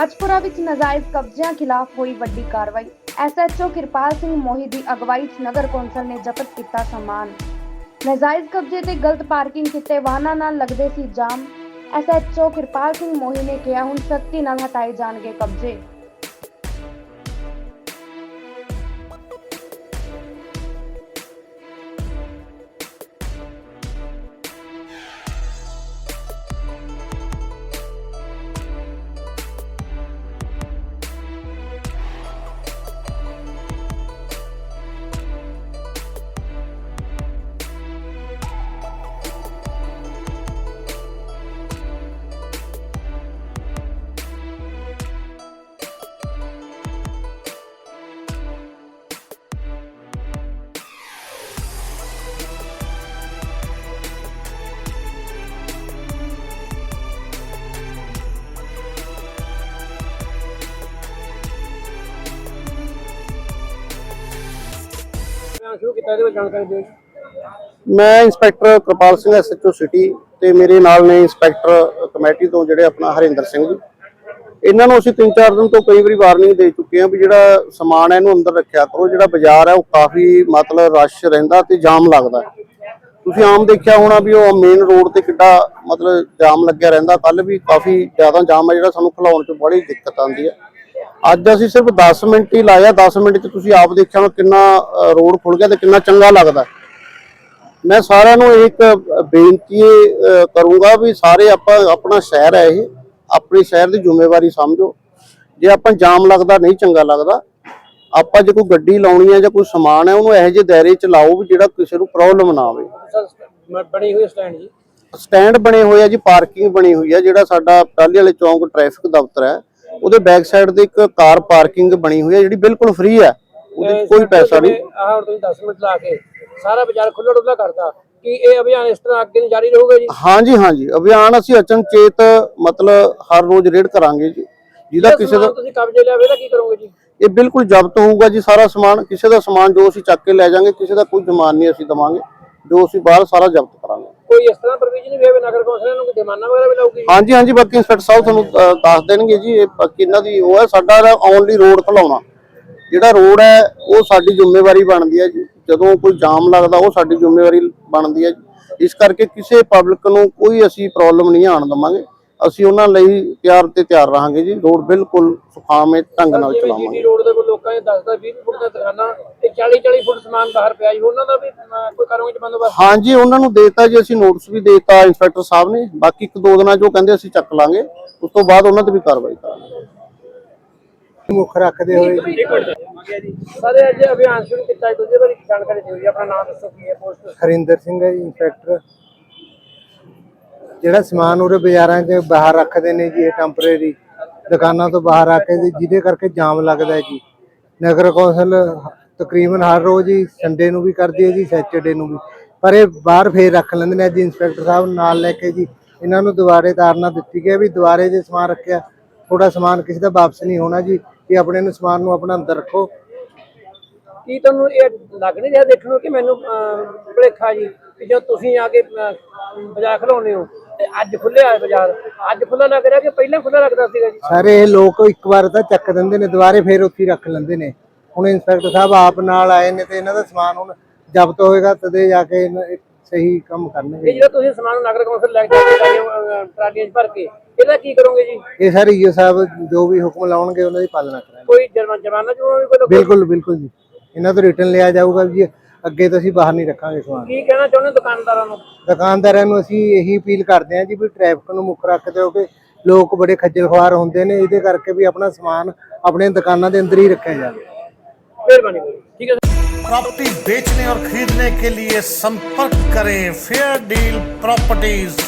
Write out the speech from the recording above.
ਰਾਜਪੁਰਾ ਵਿੱਚ ਨਾਜਾਇਜ਼ ਕਬਜ਼ਿਆਂ ਖਿਲਾਫ ਹੋਈ ਵੱਡੀ ਕਾਰਵਾਈ। ਐਸਐਚਓ ਕਿਰਪਾਲ ਸਿੰਘ ਮੋਹੀ ਦੀ ਅਗਵਾਈ 'ਚ ਨਗਰ ਕੌਂਸਲ ਨੇ ਜ਼ਬਤ ਕੀਤਾ ਸਮਾਨ। ਨਾਜਾਇਜ਼ ਕਬਜ਼ੇ ਤੇ ਗਲਤ ਪਾਰਕਿੰਗ ਕੀਤੇ ਵਾਹਨਾਂ ਨਾਲ ਲੱਗਦੇ ਸੀ ਜਾਮ। ਐਸਐਚਓ ਕਿਰਪਾਲ ਸਿੰਘ ਮੋਹੀ ਨੇ ਕਿਹਾ, ਹੁਣ ਸਖਤੀ ਨਾਲ ਹਟਾਏ ਜਾਣਗੇ ਕਬਜ਼ੇ। ਸ਼ੁਰੂ ਕੀਤਾ ਇਹਦੇ ਵਿੱਚ ਜਾਣਕਾਰੀ ਦਿਓ ਮੈਂ inspector Kirpal Singh SHO city ਤੇ ਮੇਰੇ ਨਾਲ ਨੇ ਇੰਸਪੈਕਟਰ ਕਮੇਟੀ ਤੋਂ ਜਿਹੜੇ ਆਪਣਾ ਹਰਿੰਦਰ ਸਿੰਘ ਜੀ। ਇਹਨਾਂ ਨੂੰ ਅਸੀਂ 3-4 ਦਿਨ ਤੋਂ ਕਈ ਵਾਰੀ ਵਾਰਨਿੰਗ ਦੇ ਚੁੱਕੇ ਹਾਂ ਵੀ ਜਿਹੜਾ ਸਮਾਨ ਹੈ ਇਹਨੂੰ ਅੰਦਰ ਰੱਖਿਆ ਕਰੋ, ਜਿਹੜਾ ਬਾਜ਼ਾਰ ਹੈ ਉਹ ਕਾਫੀ ਮਤਲਬ ਰਸ਼ ਰਹਿੰਦਾ ਤੇ ਜਾਮ ਲੱਗਦਾ। ਤੁਸੀਂ ਆਮ ਦੇਖਿਆ ਹੋਣਾ ਵੀ ਉਹ ਮੇਨ ਰੋਡ ਤੇ ਕਿੱਡਾ ਮਤਲਬ ਜਾਮ ਲੱਗਿਆ ਰਹਿੰਦਾ ਕੱਲ ਵੀ ਕਾਫੀ ਜ਼ਿਆਦਾ ਜਾਮ ਹੈ ਜਿਹੜਾ ਸਾਨੂੰ ਖਲਾਉਣ 'ਚ ਬੜੀ ਦਿੱਕਤ ਆਉਂਦੀ ਹੈ। ਅੱਜ ਅਸੀਂ ਸਿਰਫ 10 ਮਿੰਟ ਹੀ ਲਾਇਆ 10 ਮਿੰਟ 'ਚ ਤੁਸੀਂ ਆਪ ਦੇਖਿਆ ਕਿੰਨਾ ਰੋਡ ਖੁੱਲ ਗਿਆ ਤੇ ਕਿੰਨਾ ਚੰਗਾ ਲੱਗਦਾ। ਮੈਂ ਸਾਰਿਆਂ ਨੂੰ ਇੱਕ ਬੇਨਤੀ ਕਰੂੰਗਾ ਵੀ ਸਾਰੇ ਆਪਾਂ ਆਪਣਾ ਸ਼ਹਿਰ ਹੈ ਇਹ ਆਪਣੀ ਸ਼ਹਿਰ ਦੀ ਜ਼ਿੰਮੇਵਾਰੀ ਸਮਝੋ। ਜੇ ਆਪਾਂ ਜਾਮ ਲੱਗਦਾ ਨਹੀਂ ਚੰਗਾ ਲੱਗਦਾ ਆਪਾਂ ਜੇ ਕੋਈ ਗੱਡੀ ਲਾਉਣੀ ਹੈ ਜਾਂ ਕੋਈ ਸਮਾਨ ਹੈ ਉਹਨੂੰ ਇਹੋ ਜਿਹੇ ਦਾਇਰੇ ਚ ਲਾਓ ਵੀ ਜਿਹੜਾ ਕਿਸੇ ਨੂੰ ਪ੍ਰੋਬਲਮ ਨਾ ਆਵੇ। ਬਣੀ ਹੋਈ ਸਟੈਂਡ ਜੀ। ਸਟੈਂਡ ਬਣੇ ਹੋਏ ਆ ਜੀ ਪਾਰਕਿੰਗ ਬਣੀ ਹੋਈ ਹੈ ਜਿਹੜਾ ਸਾਡਾ ਟਾਲੀ ਵਾਲੇ ਚੌਂਕ ਟ੍ਰੈਫਿਕ ਦਫ਼ਤਰ ਹੈ। ਉਹਦੇ ਬੈਕ ਸਾਈਡ ਤੇ ਇੱਕ ਕਾਰ ਪਾਰਕਿੰਗ ਬਣੀ ਹੋਈ ਹੈ ਜਿਹੜੀ ਬਿਲਕੁਲ ਫ੍ਰੀ ਹੈ। ਉਹਦੇ ਕੋਈ ਪੈਸਾ ਨਹੀਂ। ਆਹ ਹੁਣ ਤੁਸੀਂ 10 ਮਿੰਟ ਲਾ ਕੇ ਸਾਰਾ ਬਾਜ਼ਾਰ ਖੁੱਲ੍ਹਾ ਡੁੱਲਾ ਕਰਤਾ ਕਿ ਇਹ ਅਭਿਆਨ ਇਸ ਤਰ੍ਹਾਂ ਅੱਗੇ ਨੂੰ ਜਾਰੀ ਰਹੂਗਾ ਜੀ? ਹਾਂਜੀ ਹਾਂਜੀ। ਅਭਿਆਨ ਅਸੀਂ ਅਚਨਚੇਤ ਮਤਲਬ ਹਰ ਰੋਜ਼ ਰੇਡ ਕਰਾਂਗੇ ਜੀ। ਜਿਹਦਾ ਕਿਸੇ ਦਾ ਤੁਸੀਂ ਕਬਜ਼ੇ ਲਿਆ ਇਹਦਾ ਕੀ ਕਰੋਗੇ ਜੀ? ਇਹ ਬਿਲਕੁਲ ਜ਼ਬਤ ਹੋਊਗਾ ਜੀ ਸਾਰਾ ਸਮਾਨ। ਕਿਸੇ ਦਾ ਸਮਾਨ ਜੋ ਅਸੀਂ ਚੱਕ ਕੇ ਲੈ ਜਾਾਂਗੇ ਕਿਸੇ ਦਾ ਕੋਈ ਜ਼ਮਾਨ ਨਹੀਂ ਅਸੀਂ ਦਵਾਂਗੇ। ਜੋ ਅਸੀਂ ਬਾਹਰ ਸਾਰਾ ਜ਼ਬਤ ਕਰਾਂਗੇ। ਕੋਈ ਇਸ ਤਰ੍ਹਾਂ ਪ੍ਰੋਵੀਜ਼ਨ ਵੀ ਹੋਵੇ ਨਗਰ ਕੌਂਸਲ ਨੂੰ ਕੋਈ ਜੁਰਮਾਨਾ ਵਗੈਰਾ ਵੀ ਲਾਊਗੀ? ਹਾਂਜੀ ਹਾਂਜੀ ਬਾਕੀ ਇੰਸਪੈਕਟਰ ਸਾਹਿਬ ਤੁਹਾਨੂੰ ਅ, ਦੱਸ ਦੇਣਗੇ ਜੀ ਇਹ ਬਾਕੀ ਇਹਨਾਂ ਦੀ ਉਹ ਹੈ ਸਾਡਾ ਓਨਲੀ ਰੋਡ ਖਲਾਉਣਾ। ਜਿਹੜਾ ਰੋਡ ਹੈ ਉਹ ਸਾਡੀ ਜ਼ਿੰਮੇਵਾਰੀ ਬਣਦੀ ਹੈ ਜੀ। ਜਦੋਂ ਕੋਈ ਜਾਮ ਲੱਗਦਾ ਉਹ ਸਾਡੀ ਜ਼ਿੰਮੇਵਾਰੀ ਬਣਦੀ ਹੈ ਜੀ। ਇਸ ਕਰਕੇ ਕਿਸੇ ਪਬਲਿਕ ਨੂੰ ਕੋਈ ਅਸੀਂ ਪ੍ਰੋਬਲਮ ਨਹੀਂ ਆਉਣ ਦਵਾਂਗੇ। ਅਸੀਂ ਉਹਨਾਂ ਲਈ ਤਿਆਰ ਤੇ ਤਿਆਰ ਰਹਾਂਗੇ ਜੀ। ਰੋਡ ਬਿਲਕੁਲ ਸੁਖਾਵੇਂ ਢੰਗ ਨਾਲ ਚਲਾਵਾਂਗੇ। ਜੀਟੀ ਰੋਡ ਦੇ ਕੋਲ ਲੋਕਾਂ ਨੇ 10 10 20 ਫੁੱਟ ਦਾ ਦੁਕਾਨਾਂ ਤੇ 40 40 ਫੁੱਟ ਸਮਾਨ ਬਾਹਰ ਪਿਆ ਜੀ ਉਹਨਾਂ ਦਾ ਵੀ ਕੋਈ ਕਰੋਗੇ ਜੀ ਬੰਦੋਬਸਤ? ਹਾਂਜੀ ਉਹਨਾਂ ਨੂੰ ਦੇਤਾ ਜੀ ਅਸੀਂ ਨੋਟਿਸ ਵੀ ਦੇਤਾ ਇੰਸਪੈਕਟਰ ਸਾਹਿਬ ਨੇ। ਬਾਕੀ ਇੱਕ ਦੋ ਦਿਨਾਂ ਜੋ ਕਹਿੰਦੇ ਅਸੀਂ ਚੱਕ ਲਾਂਗੇ। ਉਸ ਤੋਂ ਬਾਅਦ ਉਹਨਾਂ ਤੇ ਵੀ ਕਾਰਵਾਈ ਕਰਾਂਗੇ। ਮੁੱਖ ਰੱਖਦੇ ਹੋਏ ਸਾਰੇ ਅੱਜ ਅਭਿਆਨ ਸ਼ੁਰੂ ਕੀਤਾ ਹੈ ਤੁਸੀਂ ਬਾਰੇ ਜਾਣਕਾਰੀ ਦਿਓ ਜੀ ਆਪਣਾ ਨਾਮ ਦੱਸੋ ਕੀ ਹੈ ਪੋਸਟ? ਹਰਿੰਦਰ ਸਿੰਘ ਹੈ ਜੀ ਇੰਸਪੈਕਟਰ ਜਿਹੜਾ ਸਮਾਨ ਉਰੇ ਬਾਜ਼ਾਰਾਂ 'ਚ ਬਾਹਰ ਰੱਖਦੇ ਨੇ ਜੀ, ਇਹ ਟੈਂਪਰੇਰੀ ਦੁਕਾਨਾਂ ਤੋਂ ਬਾਹਰ ਆ ਕੇ ਜਿਹਦੇ ਕਰਕੇ ਜਾਮ ਲੱਗਦਾ ਹੈ ਜੀ। ਨਗਰ ਕੌਂਸਲ ਤਕਰੀਬਨ ਹਰ ਰੋਜ਼ ਹੀ ਸੰਡੇ ਨੂੰ ਵੀ ਕਰਦੀ ਹੈ ਜੀ ਸੈਚਰਡੇ ਨੂੰ ਵੀ। ਪਰ ਇਹ ਬਾਹਰ ਫੇਰ ਰੱਖ ਲੈਂਦੇ ਨੇ ਜੀ ਇੰਸਪੈਕਟਰ ਸਾਹਿਬ ਨਾਲ ਲੈ ਕੇ ਜੀ, ਇਹਨਾਂ ਨੂੰ ਦੁਬਾਰੇ ਤਾਰਨਾ ਦਿੱਤੀ ਗਿਆ ਵੀ ਦੁਬਾਰੇ ਜੇ ਸਮਾਨ ਰੱਖਿਆ ਥੋੜਾ ਸਮਾਨ ਕਿਸੇ ਦਾ ਵਾਪਸ ਨਹੀਂ ਹੋਣਾ ਜੀ, ਇਹ ਆਪਣੇ ਨੂੰ ਸਮਾਨ ਨੂੰ ਆਪਣਾ ਅੰਦਰ ਰੱਖੋ। ਕੀ ਤੁਹਾਨੂੰ ਇਹ ਲੱਗ ਨਹੀਂ ਰਿਹਾ ਦੇਖਣ ਨੂੰ ਕਿ ਮੈਨੂੰ ਭੁਲੇਖਾ ਜੀ, ਕਿ ਜਦੋਂ ਤੁਸੀਂ ਆ ਕੇ ਬਾਜ਼ਾਰ ਖਲਾਉਣੇ ਹੋ ਤੇ ਅੱਜ ਖੁੱਲਿਆ ਹੈ ਬਾਜ਼ਾਰ। ਅੱਜ ਖੁੱਲਾ ਲੱਗ ਰਿਹਾ ਕਿ ਪਹਿਲਾਂ ਖੁੱਲਾ ਲੱਗਦਾ ਸੀਗਾ ਜੀ। ਸਾਰੇ ਇਹ ਲੋਕ ਇੱਕ ਵਾਰ ਤਾਂ ਚੱਕ ਦਿੰਦੇ ਨੇ ਦੁਬਾਰੇ ਫੇਰ ਉੱਥੇ ਰੱਖ ਲੈਂਦੇ ਨੇ। ਹੁਣ ਇੰਸਪੈਕਟਰ ਸਾਹਿਬ ਆਪ ਨਾਲ ਆਏ ਨੇ ਤੇ ਇਹਨਾਂ ਦਾ ਸਮਾਨ ਹੁਣ ਜ਼ਬਤ ਹੋਏਗਾ ਤਦੇ ਜਾ ਕੇ ਇਹ ਸਹੀ ਕੰਮ ਇਹ ਕਰਨਗੇ ਜਿਹੜਾ ਤੁਸੀਂ ਸਮਾਨ ਨਗਰ ਕੌਂਸਲ ਲੈ ਕੇ ਜਾਂਦੇ ਟਰਾਲੀਆਂ, 'ਚ ਭਰ ਕੇ ਇਹਦਾ ਕੀ ਕਰੋਗੇ ਜੀ? ਇਹ ਸਾਰੇ ਈਓ ਸਾਹਿਬ ਜੋ ਵੀ ਹੁਕਮ ਲਾਉਣਗੇ ਉਹਨਾਂ ਦੀ ਪਾਲਣਾ ਕਰਾਂਗੇ। ਕੋਈ ਜੁਰਮਾ ਜਮਾਨਾ ਜੁਰਮਾ ਵੀ ਕੋਈ ਬਿਲਕੁਲ ਬਿਲਕੁਲ ਜੀ। ਇਹਨਾਂ ਤੋਂ ਰਿਟਰਨ ਲਿਆ ਜਾਊਗਾ ਵੀ ਅੱਗੇ ਤੋਂ ਅਸੀਂ ਬਾਹਰ ਨਹੀਂ ਰੱਖਾਂਗੇ ਸਮਾਨ ਕੀ ਕਹਿਣਾ ਚਾਹੁੰਦੇ ਹੋ ਦੁਕਾਨਦਾਰਾਂ ਨੂੰ ਦੁਕਾਨਦਾਰਾਂ ਨੂੰ ਅਸੀਂ ਇਹੀ ਅਪੀਲ ਕਰਦੇ ਹਾਂ ਜੀ ਵੀ ਟ੍ਰੈਫਿਕ ਨੂੰ ਮੁੱਖ ਰੱਖਦੇ ਹੋ ਕਿ ਲੋਕ ਬੜੇ ਖੱਜਲ ਖੁਆਰ ਹੁੰਦੇ ਨੇ ਇਹਦੇ ਕਰਕੇ ਵੀ ਆਪਣਾ ਸਮਾਨ ਆਪਣੇ ਦੁਕਾਨਾਂ ਦੇ ਅੰਦਰ ਹੀ ਰੱਖਿਆ ਜਾਵੇ ਮਿਹਰਬਾਨੀ ਕਰੋ ਠੀਕ ਹੈ प्रॉपर्टी बेचने और खरीदने के लिए संपर्क करें फेयर डील प्रॉपर्टीज